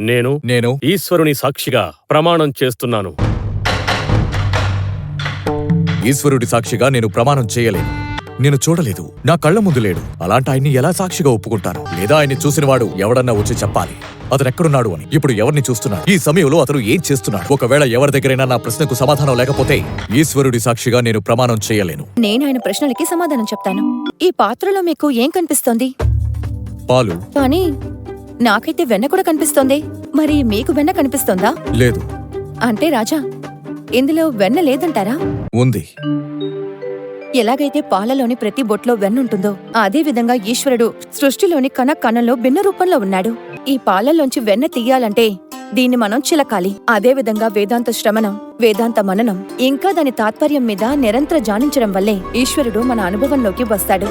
నేను నేను ఈశ్వరుని సాక్షిగా ప్రమాణం చేస్తున్నాను. ఈశ్వరుడి సాక్షిగా నేను ప్రమాణం చేయలేను. నేను చూడలేదు. నా కళ్ళ ముందు లేడు. అలాంటి ఆయన్ని ఎలా సాక్షిగా ఒప్పుకుంటాను? లేదా ఆయన్ని చూసినవాడు ఎవడన్నా వచ్చి చెప్పాలి? అతను ఎక్కడున్నాడు అని. ఇప్పుడు ఎవరిని చూస్తున్నాడు ఈ సమయంలో అతను ఏం చేస్తున్నాడు? ఒకవేళ ఎవరి దగ్గరైనా నా ప్రశ్నకు సమాధానం లేకపోతే ఈశ్వరుడి సాక్షిగా నేను ప్రమాణం చేయలేను. నేను ఆయన ప్రశ్నలకి సమాధానం చెప్తాను. ఈ పాత్రలో మీకు ఏం కనిపిస్తోంది? పాలు. కానీ నాకైతే వెన్న కూడా కనిపిస్తోంది. మరి మీకు వెన్న కనిపిస్తోందా? లేదు. అంటే రాజా ఇందులో వెన్న లేదంటారా? ఉంది. ఎలాగైతే పాలలోని ప్రతి బొట్లో వెన్నుంటుందో అదే విధంగా ఈశ్వరుడు సృష్టిలోని కణ కణంలో భిన్న రూపంలో ఉన్నాడు. ఈ పాలల్లోంచి వెన్న తీయాలంటే దీన్ని మనం చిలకాలి. అదే విధంగా వేదాంత శ్రవణం వేదాంత మననం ఇంకా దాని తాత్పర్యం మీద నిరంతర జానించడం వల్లే ఈశ్వరుడు మన అనుభవంలోకి వస్తాడు.